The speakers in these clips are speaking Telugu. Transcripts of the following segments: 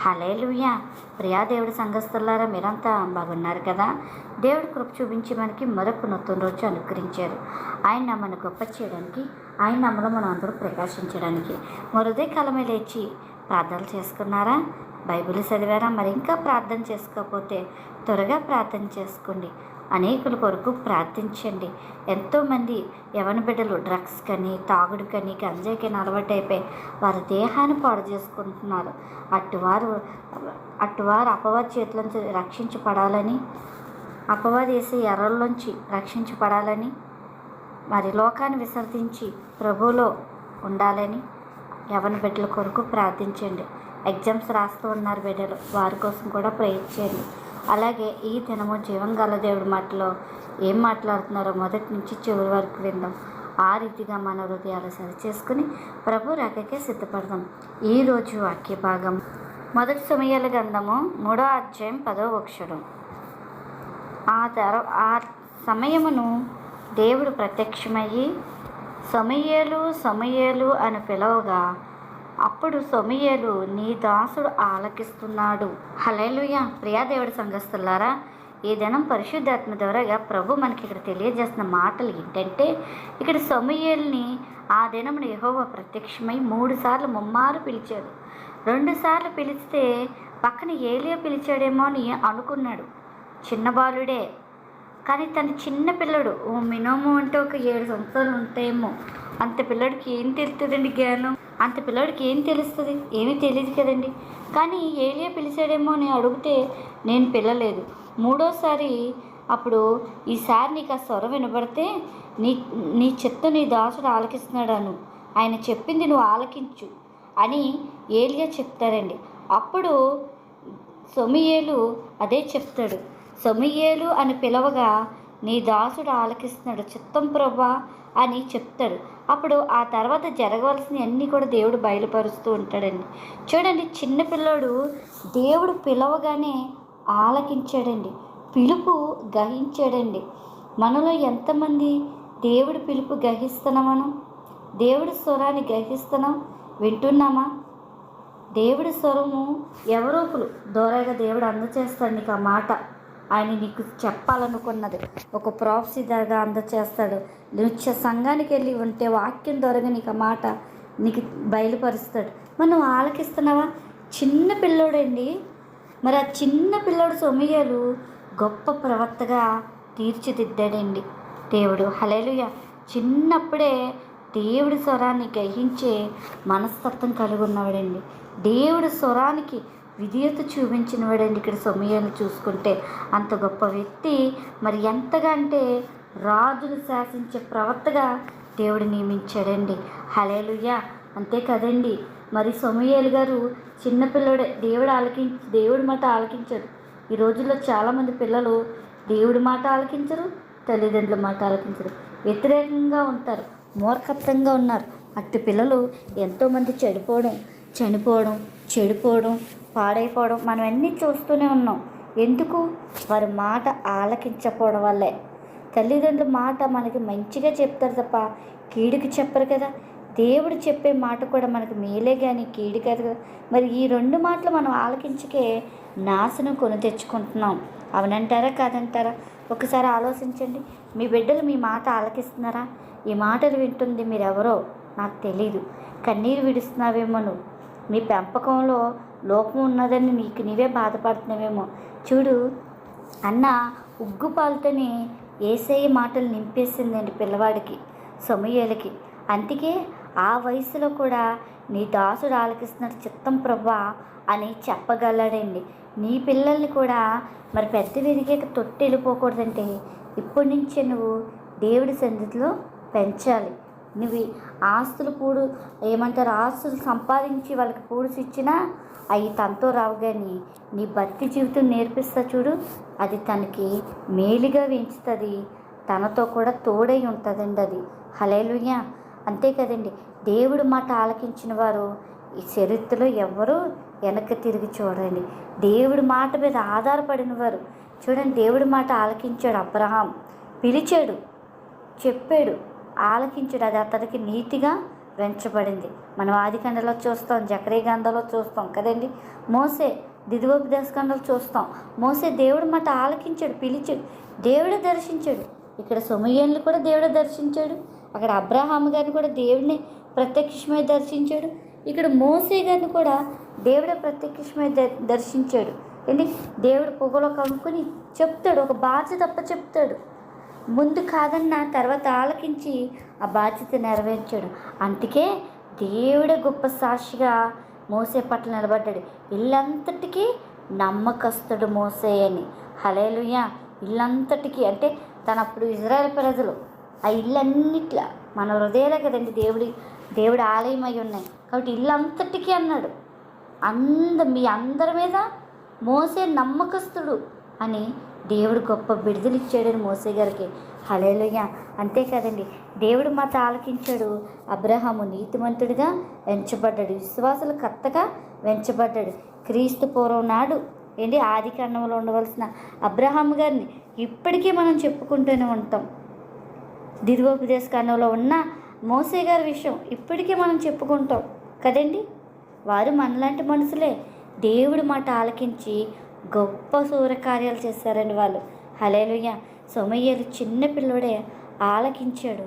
హలేలుయ్యా ప్రియా దేవుడి సంఘస్థులారా మీరంతా బాగున్నారు కదా? దేవుడి కృప చూపించి మనకి మరొక నూతన రోజు అనుగ్రహించారు ఆయన మన గొప్ప చేయడానికి ఆయన నమ్మలో మనం అందరూ ప్రకాశించడానికి. మరుదే కాలమే లేచి ప్రార్థనలు చేసుకున్నారా? బైబిల్ చదివారా? మరి ఇంకా ప్రార్థన చేసుకోకపోతే త్వరగా ప్రార్థన చేసుకోండి. అనేకుల కొరకు ప్రార్థించండి. ఎంతోమంది యవన బిడ్డలు డ్రగ్స్ కానీ తాగుడు కని గంజాయికి అలవాటైపోయి వారి దేహాన్ని పాడు చేసుకుంటున్నారు. అటువారు అటువారు అపవాది చేతుల నుంచి రక్షించబడాలని అపవాది వేసే ఎర్రల్లోంచి రక్షించబడాలని మరి లోకాన్ని విసర్జించి ప్రభువులో ఉండాలని యవన బిడ్డల కొరకు ప్రార్థించండి. ఎగ్జామ్స్ రాస్తూ ఉన్నారు బిడ్డలు. వారి కోసం కూడా చేయండి. అలాగే ఈ దినము జీవం గల దేవుడి మాటలో ఏం మాట్లాడుతున్నారో మొదటి నుంచి చివరి వరకు విందాం. ఆ రీతిగా మన హృదయాలు సరి చేసుకుని ప్రభు రాకకే సిద్ధపడదాం. ఈరోజు వాక్య భాగం. మొదటి సమయాల గంధము మూడో అధ్యాయం పదో వక్షుడు. ఆ తర ఆ సమయమును దేవుడు ప్రత్యక్షమయ్యి సమయలు సమయలు అని పిలవగా అప్పుడు సొమియేలు నీ దాసుడు ఆలకిస్తున్నాడు. హలేలుయ ప్రియాదేవుడి సంఘస్తులారా ఈ దినం పరిశుద్ధాత్మ ద్వారాగా ప్రభు మనకి ఇక్కడ తెలియజేస్తున్న మాటలు ఏంటంటే ఇక్కడ సమయల్ని ఆ దినమున యహోవ ప్రత్యక్షమై మూడు సార్లు ముమ్మారు పిలిచాడు. రెండు సార్లు పిలిస్తే పక్కన ఏలియో పిలిచాడేమో అని అనుకున్నాడు. చిన్న బాలుడే. కానీ తను చిన్న పిల్లడు ఓ మినోము అంటే ఒక ఏడు సంవత్సరాలు ఉంటాయేమో అంత పిల్లడికి ఏం తెలుస్తుందండి జ్ఞానం? అంత పిల్లడికి ఏం తెలుస్తుంది? ఏమీ తెలియదు కదండి. కానీ ఏలియా పిలిచాడేమో అని అడిగితే నేను పిల్లలేదు మూడోసారి అప్పుడు ఈసారి నీకు ఆ స్వరం వినబడితే నీ నీ చెత్త నీ దాసుడు ఆలకిస్తున్నాడాను. ఆయన చెప్పింది నువ్వు ఆలకించు అని ఏలియా చెప్తారండి అప్పుడు సొమియేలు అదే చెప్తాడు. సొమియేలు అని పిలవగా నీ దాసుడు ఆలకిస్తున్నాడు. చిత్తం ప్రభా అని చెప్తాడు. అప్పుడు ఆ తర్వాత జరగవలసిన అన్నీ కూడా దేవుడు బయలుపరుస్తూ ఉంటాడండి. చూడండి చిన్న పిల్లోడు దేవుడు పిలవగానే ఆలకించాడండి. పిలుపు గ్రహించాడండి. మనలో ఎంతమంది దేవుడి పిలుపు గ్రహిస్తున్నాం మనం? దేవుడి స్వరాన్ని గ్రహిస్తున్నాం? వింటున్నామా? దేవుడి స్వరము ఎవరో ఒకరు. దూరంగా దేవుడు అందచేస్తాడు నీకు ఆ మాట. ఆయన నీకు చెప్పాలనుకున్నది. ఒక ప్రాఫ్సీదాగా అందచేస్తాడు. నృత్య సంఘానికి వెళ్ళి ఉంటే వాక్యం దొరగా నీకు ఆ మాట నీకు బయలుపరుస్తాడు. మనం ఆలకిస్తున్నావా? చిన్న పిల్లోడండి. మరి ఆ చిన్న పిల్లోడు సొమయ్యలు గొప్ప ప్రవక్తగా తీర్చిదిద్దాడండి దేవుడు. హలేలుయ చిన్నప్పుడే దేవుడి స్వరాన్ని గ్రహించే మనస్తత్వం కలిగి ఉన్నవాడండి దేవుడి స్వరానికి విధేయత చూపించిన వాడండి ఇక్కడ సమయాన్ని చూసుకుంటే. అంత గొప్ప వ్యక్తి మరి ఎంతగా అంటే రాజును శాసించే ప్రవర్తగా దేవుడు నియమించాడండి. హలేలుయ్య అంతే కదండి. మరి సమయాలు గారు చిన్నపిల్లడే దేవుడు ఆలకించి దేవుడి మాట ఆలకించాడు. ఈ రోజుల్లో చాలామంది పిల్లలు దేవుడి మాట ఆలకించరు తల్లిదండ్రుల మాట ఆలకించరు. వ్యతిరేకంగా ఉంటారు మూర్ఖత్వంగా ఉన్నారు. అట్టి పిల్లలు ఎంతోమంది చెడిపోవడం చనిపోవడం చెడిపోవడం పాడైపోవడం మనం అన్నీ చూస్తూనే ఉన్నాం. ఎందుకు? వారి మాట ఆలకించకపోవడం వల్లే. తల్లిదండ్రుల మాట మనకి మంచిగా చెప్తారు తప్ప కీడుకి చెప్పరు కదా. దేవుడు చెప్పే మాట కూడా మనకు మేలే కానీ కీడు కాదు కదా. మరి ఈ రెండు మాటలు మనం ఆలకించకే నాశనం కొని తెచ్చుకుంటున్నాం. అవునంటారా? కాదంటారా? ఒకసారి ఆలోచించండి. మీ బిడ్డలు మీ మాట ఆలకిస్తున్నారా? ఈ మాటలు వింటుంది మీరెవరో? నాకు తెలీదు. కన్నీరు విడుస్తున్నావేమో నువ్వు మీ పెంపకంలో లోపం ఉన్నదని నీకు నీవే బాధపడుతున్నావేమో. చూడు అన్న ఉగ్గు పాలతోని మాటలు నింపేసిందండి పిల్లవాడికి సమయాలకి. అందుకే ఆ వయసులో కూడా నీ దాసుడు ఆలకిస్తున్న చిత్తం ప్రభా అని చెప్పగలడండి. నీ పిల్లల్ని కూడా మరి పెద్ద విరిగాక తొట్టి వెళ్ళిపోకూడదంటే ఇప్పటి నుంచే నువ్వు దేవుడి సన్నిధిలో పెంచాలి. నువ్వు ఆస్తులు పూడు ఏమంటారు ఆస్తులు సంపాదించి వాళ్ళకి పూడ్చిచ్చినా అవి తనతో రావు కానీ నీ భక్తి జీవితం నేర్పిస్తా చూడు. అది తనకి మేలుగా పెంచుతుంది తనతో కూడా తోడై ఉంటుందండి అది. హలేలుయ్య అంతే కదండి. దేవుడు మాట ఆలకించిన వారు ఈ చరిత్రలో ఎవ్వరూ వెనక్కి తిరిగి చూడండి దేవుడి మాట మీద ఆధారపడిన వారు. చూడండి దేవుడి మాట ఆలకించాడు అబ్రహాం. పిలిచాడు. చెప్పాడు. ఆలకించుడు. అది అతడికి నీతిగా వెంచబడింది. మనం ఆదికండలో చూస్తాం జకరీ గంధలో చూస్తాం కదండి? మోసే దిదివోపదేశకండలో చూస్తాం. మోసే దేవుడు మాట ఆలకించాడు పిలిచాడు దేవుడే దర్శించాడు. ఇక్కడ సుమయ్యన్లు కూడా దేవుడే దర్శించాడు. అక్కడ అబ్రహాం గారిని కూడా దేవుడిని ప్రత్యక్షమై దర్శించాడు. ఇక్కడ మోసే గారిని కూడా దేవుడే ప్రత్యక్షమై ద- దర్శించాడు. ఏంటి? దేవుడు పొగలో కనుక్కొని చెప్తాడు ఒక బాధ్యత తప్ప చెప్తాడు. ముందు కాదన్న తర్వాత ఆలకించి ఆ బాధ్యత నెరవేర్చాడు. అందుకే దేవుడే గొప్ప సాక్షిగా మోసే పట్ల నిలబడ్డాడు. ఇల్లంతటికీ నమ్మకస్తుడు మోసే అని. హలేలుయ్య ఇల్లంతటికీ అంటే తన అప్పుడు ఇజ్రాయెల్ ప్రజలు. ఆ ఇల్లన్నిట్లా మన హృదయాలే కదండి దేవుడి దేవుడి ఆలయం అయి ఉన్నాయి. కాబట్టి ఇల్లంతటికీ అన్నాడు. అంద మీ అందరి మీద మోసే నమ్మకస్తుడు అని దేవుడు గొప్ప బిడుదలిచ్చాడని మోసే గారికి హలేలుయ్య అంతే కదండి. దేవుడు మాట ఆలకించాడు. అబ్రహాము నీతిమంతుడిగా వెంచబడ్డాడు విశ్వాసులు కర్తగా వెంచబడ్డాడు క్రీస్తు పూర్వం నాడు ఏంటి? ఆది కన్నంలో ఉండవలసిన అబ్రహాం గారిని ఇప్పటికీ మనం చెప్పుకుంటూనే ఉంటాం. దిర్వోపదేశ కన్నంలో ఉన్న మోసే గారి విషయం ఇప్పటికీ మనం చెప్పుకుంటాం. కదండి? వారు మనలాంటి మనుషులే. దేవుడి మాట ఆలకించి గొప్ప సూర్యకార్యాలు చేశారండి వాళ్ళు. హలేలుయ్య సోమయ్యలు చిన్న పిల్లడే ఆలకించాడు.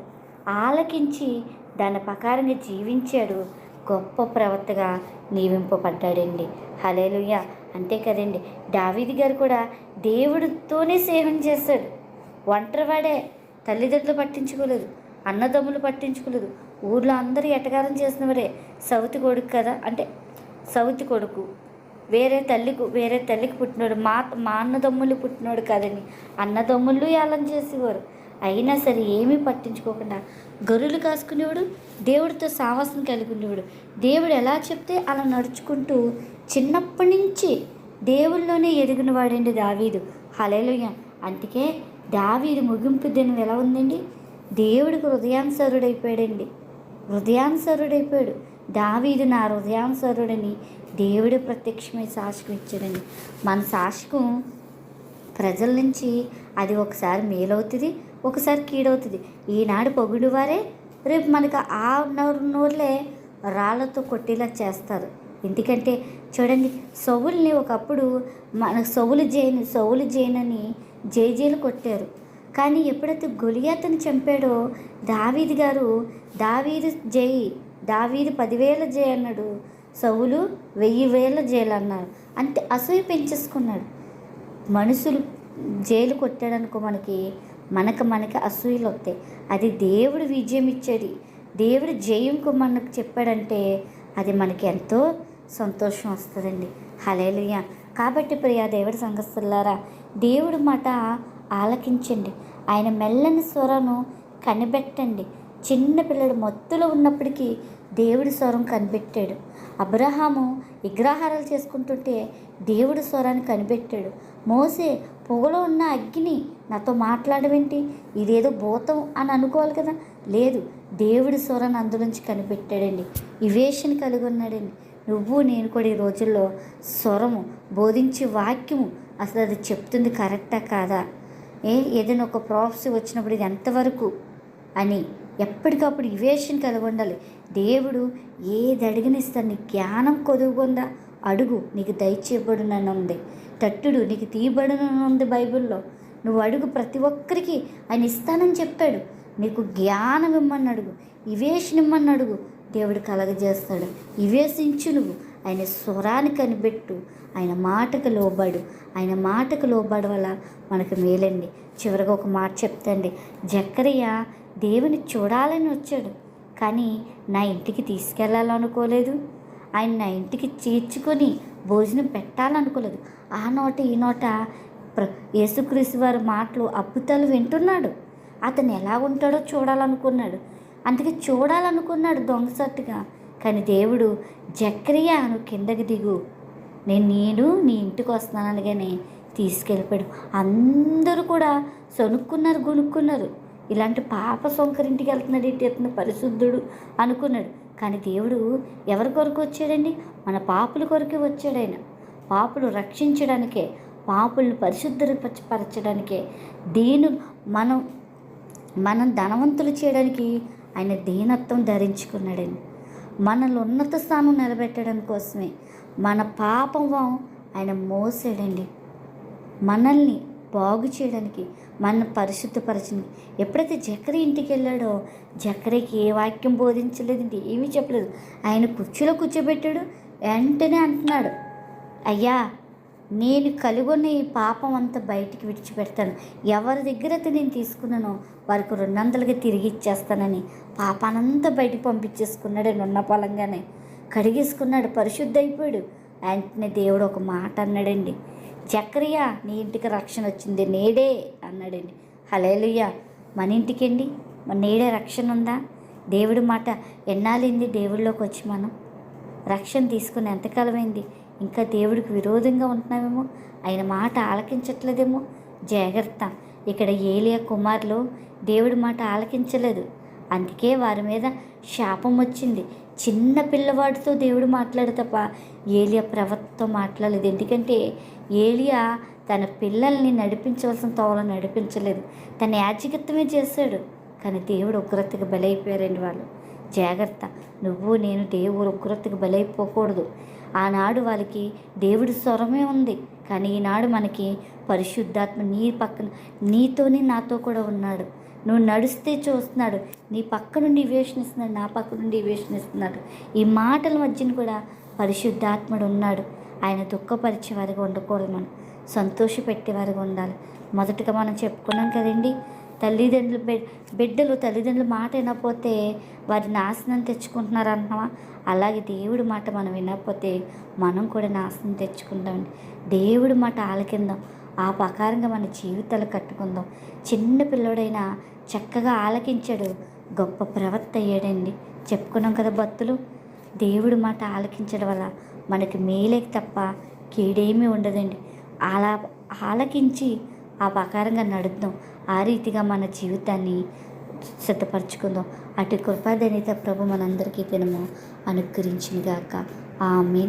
ఆలకించి దాని ప్రకారంగా జీవించాడు. గొప్ప ప్రవక్తగా నియమింపబడ్డాడండి. హలేలుయ్య అంతే కదండి. దావీది గారు కూడా దేవుడితోనే సేవం చేశాడు. ఒంటరివాడే. తల్లిదండ్రులు పట్టించుకోలేదు. అన్నదమ్ములు పట్టించుకోలేదు. ఊర్లో అందరూ ఎటకారం చేసినవాడే. సౌతి కొడుకు కదా? అంటే సౌతి కొడుకు. వేరే తల్లికి వేరే తల్లికి పుట్టినోడు మా మా అన్నదమ్ములు పుట్టినోడు కాదని అన్నదమ్ముళ్ళు ఏలం చేసేవారు. అయినా సరే ఏమీ పట్టించుకోకుండా గొర్రెలు కాసుకునేవాడు దేవుడితో సావాసం కలిగి ఉండేవాడు. దేవుడు ఎలా చెప్తే అలా నడుచుకుంటూ చిన్నప్పటి నుంచి దేవుల్లోనే ఎదిగిన వాడండి దావీదు. హలేలుయ్య అందుకే దావీదు ముగింపు దినం ఎలా ఉందండి? దేవుడికి హృదయానుసరుడైపోయాడండి. హృదయానుసరుడైపోయాడు. దావీదు నా హృదయానుసరుడని దేవుడు ప్రత్యక్షమై సాక్షికం ఇచ్చాడని. మన సాక్షికం ప్రజల నుంచి అది ఒకసారి మేలవుతుంది ఒకసారి కీడవుతుంది. ఈనాడు పొగుడు వారే రేపు మనకు ఆ నోరు నోరులే రాళ్ళతో కొట్టేలా చేస్తారు. ఎందుకంటే చూడండి సవుల్ని ఒకప్పుడు మన సవులు జైన్ సవులు జైన్ అని జైజేలు కొట్టారు. కానీ ఎప్పుడైతే గొలియాతను చంపాడో దావీది గారు దావీదు జై దావీదు పదివేల జై అన్నాడు సవులు వెయ్యి వేల జైలు అన్నారు అంతే అసూయ పెంచేసుకున్నాడు. మనుషులు జైలు కొట్టాడనుకో మనకి మనకు మనకి అసూయలు వస్తాయి. అది దేవుడు విజయం ఇచ్చేది దేవుడు జయంకు మనకు చెప్పాడంటే అది మనకి ఎంతో సంతోషం వస్తుందండి. హలేలుయ కాబట్టి ప్రియా దేవుడి సంఘస్థులారా దేవుడు మాట ఆలకించండి. ఆయన మెల్లని స్వరను కనిపెట్టండి. చిన్న పిల్లడు మొత్తులో ఉన్నప్పటికీ దేవుడి స్వరం కనిపెట్టాడు. అబ్రహాము విగ్రహారాలు చేసుకుంటుంటే దేవుడి స్వరాన్ని కనిపెట్టాడు. మోసే పొగలో ఉన్న అగ్ని నాతో మాట్లాడవేంటి? ఇదేదో భూతం అని అనుకోవాలి కదా? లేదు దేవుడి స్వరాన్ని అందులోంచి కనిపెట్టాడండి. ఇవేషన్ కలిగి ఉన్నాడండి నువ్వు నేను కూడా ఈ రోజుల్లో స్వరము బోధించే వాక్యము అసలు అది చెప్తుంది కరెక్టా కాదా? ఏ ఏదైనా ఒక ప్రాఫ్స్ వచ్చినప్పుడు ఇది ఎంతవరకు అని ఎప్పటికప్పుడు ఇవేషన్ కలిగి ఉండాలి. దేవుడు ఏది అడిగినిస్తాను నీ జ్ఞానం కొదువుకుందా? అడుగు నీకు దయచేయబడునని ఉంది తట్టుడు నీకు తీయబడునని ఉంది బైబిల్లో. నువ్వు అడుగు ప్రతి ఒక్కరికి ఆయన ఇస్తానని చెప్పాడు. నీకు జ్ఞానం ఇమ్మని అడుగు ఇవేషన్ ఇమ్మని అడుగు. దేవుడు కలగజేస్తాడు. ఇవేశించు నువ్వు. ఆయన స్వరాన్ని కనిపెట్టు. ఆయన మాటకు లోబడు. ఆయన మాటకు లోబడి వల్ల మనకు మేలండి. చివరిగా ఒక మాట చెప్తండి. జక్కరయ్య దేవుని చూడాలని వచ్చాడు. కానీ నా ఇంటికి తీసుకెళ్ళాలనుకోలేదు ఆయన నా ఇంటికి చేర్చుకొని భోజనం పెట్టాలనుకోలేదు. ఆ నోట ఈ నోట ప్ర యేసుక్రీస్తు వారి మాటలు అప్పుతలు వింటున్నాడు. అతను ఎలా ఉంటాడో చూడాలనుకున్నాడు. అందుకే చూడాలనుకున్నాడు దొంగసట్టుగా కానీ దేవుడు జక్రియాను కిందకి దిగు. నేను నేను నీ ఇంటికి వస్తున్నాను అనగానే తీసుకెళ్ళిపోయాడు. అందరూ కూడా సొనుక్కున్నారు గునుక్కున్నారు ఇలాంటి పాప సొంకరింటికి వెళ్తున్నాడు ఇటు ఎత్తున పరిశుద్ధుడు అనుకున్నాడు. కానీ దేవుడు ఎవరి కొరకు వచ్చాడండి? మన పాపుల కొరకే వచ్చాడు ఆయన. పాపులు రక్షించడానికే పాపులను పరిశుద్ధపరచడానికే దీని మనం మనం ధనవంతులు చేయడానికి ఆయన దీనత్వం ధరించుకున్నాడండి మనల్ని ఉన్నత స్థానం నిలబెట్టడం కోసమే మన పాపం ఆయన మోసాడండి. మనల్ని బాగు చేయడానికి మన పరిశుద్ధపరచింది ఎప్పుడైతే జకరి ఇంటికి వెళ్ళాడో జకరికి ఏ వాక్యం బోధించలేదండి ఏమీ చెప్పలేదు. ఆయన కుర్చీలో కూర్చోబెట్టాడు వెంటనే అంటున్నాడు అయ్యా నేను కలుగొన్న ఈ పాపం అంతా బయటికి విడిచిపెడతాను. ఎవరి దగ్గర అయితే నేను తీసుకున్నానో వారికి రెండొందలుగా తిరిగి ఇచ్చేస్తానని పాపానంతా బయటికి పంపించేసుకున్నాడు ఉన్న పొలంగానే. కడిగేసుకున్నాడు పరిశుద్ధ అయిపోయాడు. వెంటనే దేవుడు ఒక మాట అన్నాడండి చక్రియా నీ ఇంటికి రక్షణ వచ్చింది నేడే. అన్నాడండి. హలేలుయ్య మన ఇంటికండి. మన నేడే రక్షణ ఉందా? దేవుడి మాట ఎన్నాళ్ళింది దేవుడిలోకి వచ్చి మనం? రక్షణ తీసుకుని ఎంతకాలమైంది? ఇంకా దేవుడికి విరోధంగా ఉంటున్నామేమో ఆయన మాట ఆలకించట్లేదేమో? జాగ్రత్త. ఇక్కడ ఏలియా కుమారులు దేవుడి మాట ఆలకించలేదు. అందుకే వారి మీద శాపం వచ్చింది. చిన్న పిల్లవాడితో దేవుడు మాట్లాడు తప్ప ఏలియా ప్రవక్తతో మాట్లాడలేదు. ఎందుకంటే ఏలియా తన పిల్లల్ని నడిపించవలసిన తోవలో నడిపించలేదు. తన యాజకత్వమే చేశాడు కానీ దేవుడు ఉగ్రతకు బలైపోయారండి వాళ్ళు. జాగ్రత్త నువ్వు నేను దేవుడు ఉగ్రతకు బలైపోకూడదు. ఆనాడు వాళ్ళకి దేవుడి స్వరమే ఉంది కానీ ఈనాడు మనకి పరిశుద్ధాత్మ నీ పక్కన నీతోనే నాతో కూడా ఉన్నాడు. నువ్వు నడిస్తే చూస్తున్నాడు. నీ పక్క నుండి వేషనిస్తున్నాడు నా పక్క నుండి వేషనిస్తున్నాడు. ఈ మాటల మధ్యన కూడా పరిశుద్ధాత్ముడు ఉన్నాడు. ఆయన దుఃఖపరిచేవారిగా ఉండకూడదు మనం. సంతోషపెట్టేవారిగా ఉండాలి. మొదటగా మనం చెప్పుకున్నాం కదండి తల్లిదండ్రులు బిడ్డలు తల్లిదండ్రుల మాట వినకపోతే వారి నాశనం తెచ్చుకుంటున్నారు అంటున్నావా? అలాగే దేవుడి మాట మనం వినకపోతే మనం కూడా నాశనం తెచ్చుకుంటామండి. దేవుడి మాట ఆలకిందాం. ఆ ప్రకారంగా మన జీవితాలు కట్టుకుందాం. చిన్న పిల్లోడైనా చక్కగా ఆలకించాడు. గొప్ప ప్రవక్త అయ్యాడండి. చెప్పుకున్నాం కదా భక్తులు. దేవుడు మాట ఆలకించడం వల్ల మనకి మేలే తప్ప కీడేమీ ఉండదండి. అలా ఆలకించి ఆ ప్రకారంగా నడుద్దాం. ఆ రీతిగా మన జీవితాన్ని సిద్ధపరచుకుందాం. అటు కృపాదనిత ప్రభు మనందరికీ దినము అనుగ్రహించినగాక. ఆమె